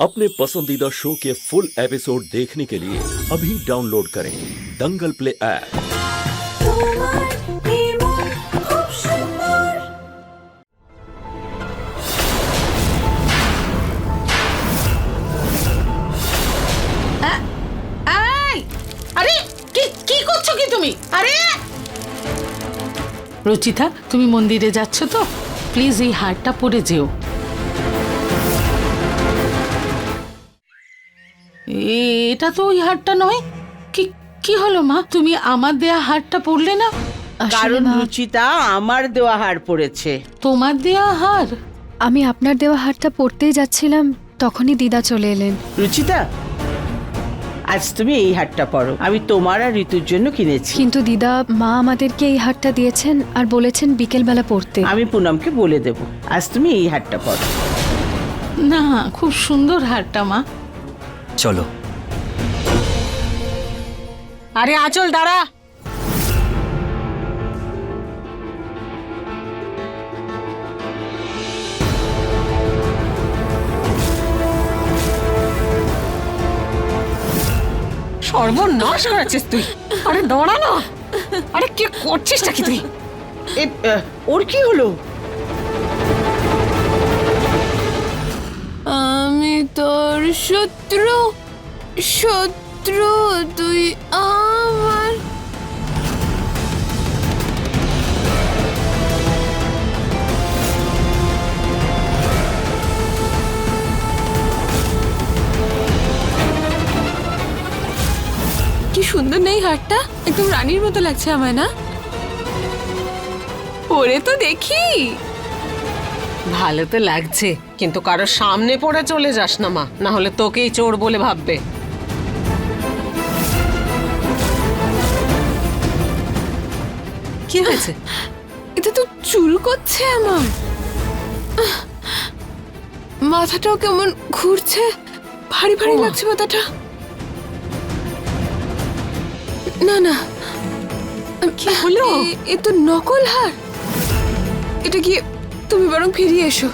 अपने पसंदीदा शो के फुल एपिसोड देखने के लिए अभी डाउनलोड करें दंगल प्ले ऐप তোমার নির্মল খুব সুন্দর এই আরে কি কি করছো কি তুমি আরে রচিতা তুমি মন্দিরে যাচ্ছ তো প্লিজ এই হারটা পরে যেও এটা তো ওই হারটা নয়। কি কি হলো মা? তুমি আমার দেয়া হারটা পরলে না? কারণ রুচিতা আমার দেওয়া হার পড়েছে। তোমার দেয়া হার? আমি আপনার দেওয়া হারটা পড়তেই যাচ্ছিলাম তখনই দিদা চলে এলেন। রুচিতা আজ তুমি এই হারটা পরো আমি তোমার আর ঋতুর জন্য কিনেছি। কিন্তু দিদা মা আমাদেরকে এই হারটা দিয়েছেন আর বলেছেন বিকেলবেলা পড়তে। আমি পুনমকে বলে দেব। আজ তুমি এই হারটা পরো না খুব সুন্দর হারটা মা। চলো। আরে আঁচল দাঁড়া। সর্বনাশ করেছিস তুই। আরে দাঁড়া না। আরে কি করছিসটা কি তুই? ওর কি হলো? আমি তোর শত্রু শত্রু তুই আমার। কি সুন্দর নেই হারটা? একদম রানীর মতো লাগছে আমায়, না? পরে তো দেখি। ভালো তো লাগছে কিন্তু কারোর সামনে পড়ে চলে যাস না মা না হলে তোকেই চোর বলে ভাববে। কি হয়েছে? এটা তো চুল করছে আমার। মাথাটাও কেমন ঘুরছে ভারী ভারী লাগছে মাথাটা। না না। কি হলো? এ- তো নকল হার। এটা গিয়ে তুমি বরং ফিরিয়ে এসো।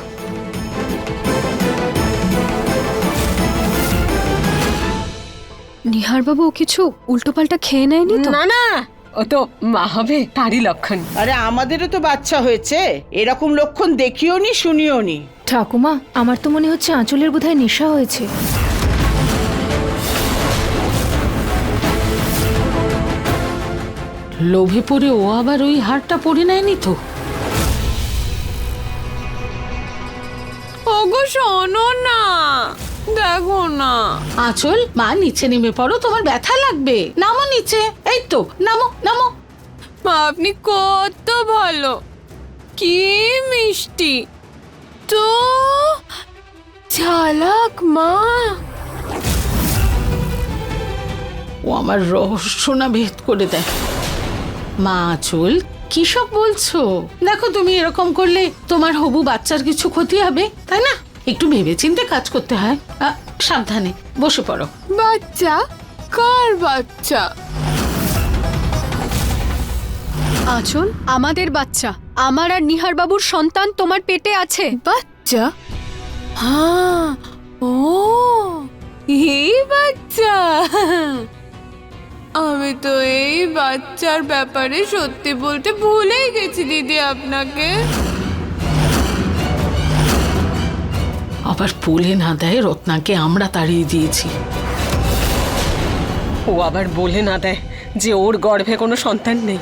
নিহারবাবু কিছু উল্টোপাল্টা খেয়ে নেয়নি তো? না না ও তো মা হবে তারই লক্ষণ। আরে আমাদেরও তো বাচ্চা হয়েছে। এরকম লক্ষণ দেখিও নি শুনিও নি। ঠাকুমা আমার তো মনে হচ্ছে আঁচলের বোধহয় নেশা হয়েছে। লোভে পড়ে ও আবার ওই হারটা পরে নেয়নি তো? শোনো না। দেখো না। আঁচল মা নিচে নেমে পড়ো তোমার ব্যথা লাগবে। নামো নিচে। এই তো নামো নামো। মা আপনি কত ভালো। কি মিষ্টি। তো চালাক মা। ও আমার রহস্য না ভেদ করে দেয়। মা আঁচল কি সব বলছো? দেখো তুমি এরকম করলে তোমার হবু বাচ্চার কিছু ক্ষতি হবে তাই না? একটু ভেবেচিন্তে কাজ করতে হয়। আ, সাবধানে বসে পড়ো। বাচ্চা? কার বাচ্চা? আঁচল আমাদের বাচ্চা। আমার আর নিহারবাবুর সন্তান তোমার পেটে আছে। বাচ্চা? হ্যাঁ ও এই বাচ্চা। আমি তো এই বাচ্চার ব্যাপারে সত্যি বলতে ভুলেই গেছি দিদি আপনাকে। আবার বলে না দেয় রত্নাকে আমরা তাড়িয়ে দিয়েছি। ও আবার বলে না দেয় যে ওর গর্ভে কোনো সন্তান নেই।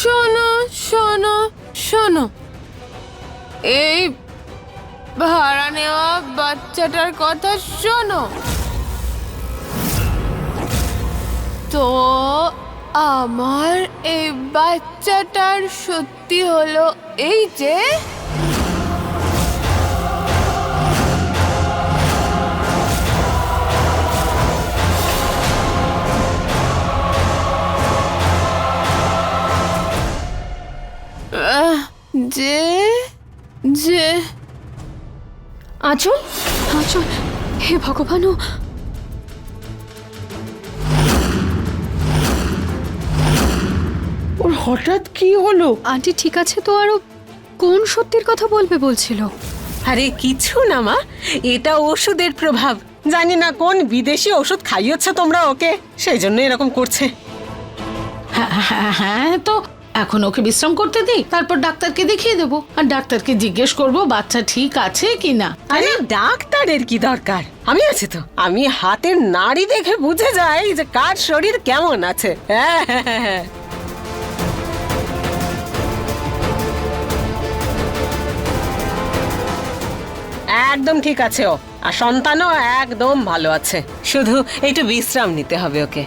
শোনো শোনো শোনো। এই ভাড়া নেওয়া বাচ্চাটার কথা শোনো। তো আমার এই বাচ্চাটার সত্যি হলো এই যে যে যে আঁচল আঁচল হে ভগবান ওর হঠাৎ কি হলো? আন্টি ঠিক আছে তো আরও কোন সত্যির কথা বলবে বলছিল? আরে কিছু না মা। এটা ওষুধের প্রভাব। জানি না কোন বিদেশি ওষুধ খাইয়েছ তোমরা ওকে। সেই জন্য এরকম করছে। হ্যাঁ হ্যাঁ হ্যাঁ তো এখন ওকে বিশ্রাম করতে দিই তারপর ডাক্তারকে দেখিয়ে দেবো। আর ডাক্তারকে জিজ্ঞেস করব বাচ্চা ঠিক আছে কি না আরে ডাক্তারের কি দরকার? আমি আছি তো। আমি হাতের নাড়ি দেখে বুঝে যাই যে কার শরীর কেমন আছে। হ্যাঁ হ্যাঁ, হ্যাঁ, হ্যাঁ। একদম ঠিক আছে ও। আর সন্তানও একদম ভালো আছে। শুধু একটু বিশ্রাম নিতে হবে ওকে।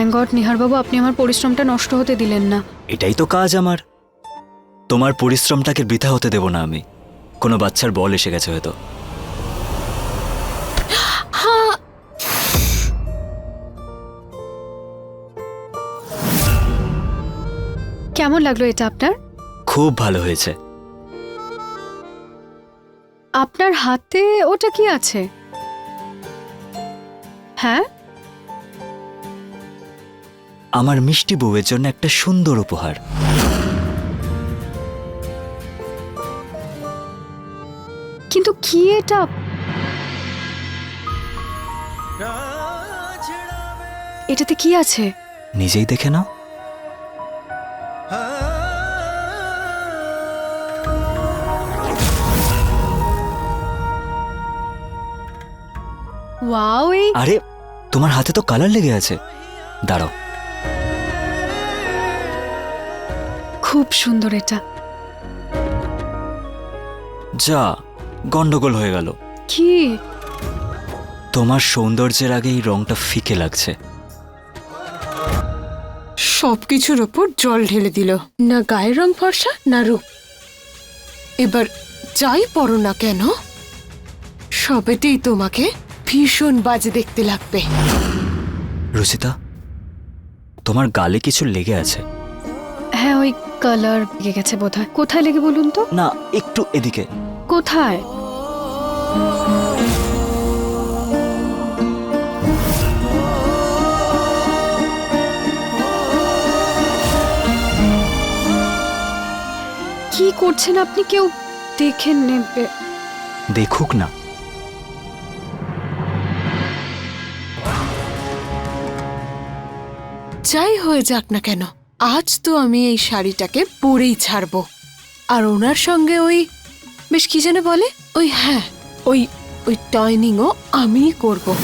থ্যাংক গড নিহারবাবু আপনি আমার পরিশ্রমটা নষ্ট হতে দিলেন না। এটাই তো কাজ আমার। তোমার পরিশ্রমটাকে বৃথা হতে দেব না আমি। কোনো বাচ্চার বল এসে গেছে হয়তো। কেমন লাগল এটা আপনার? খুব ভালো হয়েছে। আপনার হাতে ওটা কি আছে? হ্যাঁ? আমার মিষ্টি বউয়ের জন্য একটা সুন্দর উপহার। কিন্তু কি এটা? এটাতে কি আছে? নিজেই দেখে নাও। আরে তোমার হাতে তো কালার লেগে আছে। দাঁড়াও। খুব সুন্দর এটা। যা গন্ডগোল হয়ে গেল। কি? তোমার সৌন্দর্যের আগে এই রংটা ফিকে লাগছে। সবকিছুর ওপর জল ঢেলে দিল। না গায়ের রং ফর্সা না রূপ। এবার যাই পড়ো না কেন সবেতেই তোমাকে ভীষণ বাজে দেখতে লাগবে। রুচিতা তোমার গালে কিছু লেগে আছে। হ্যাঁ ওই কালার লেগে গেছে বোধহয়। কোথায় লেগে বলুন তো? না একটু এদিকে। কোথায়? কি করছেন আপনি? কেউ দেখে নেবে। দেখুক না। যাই হয়ে যাক না কেন। আজ তো আমি এই শাড়িটাকে পরেই ছাড়ব। আর ওনার সঙ্গে ওই, বেশ কি যেন বলে? ওই হ্যাঁ ওই ওই টয়নিংও আমিই করব।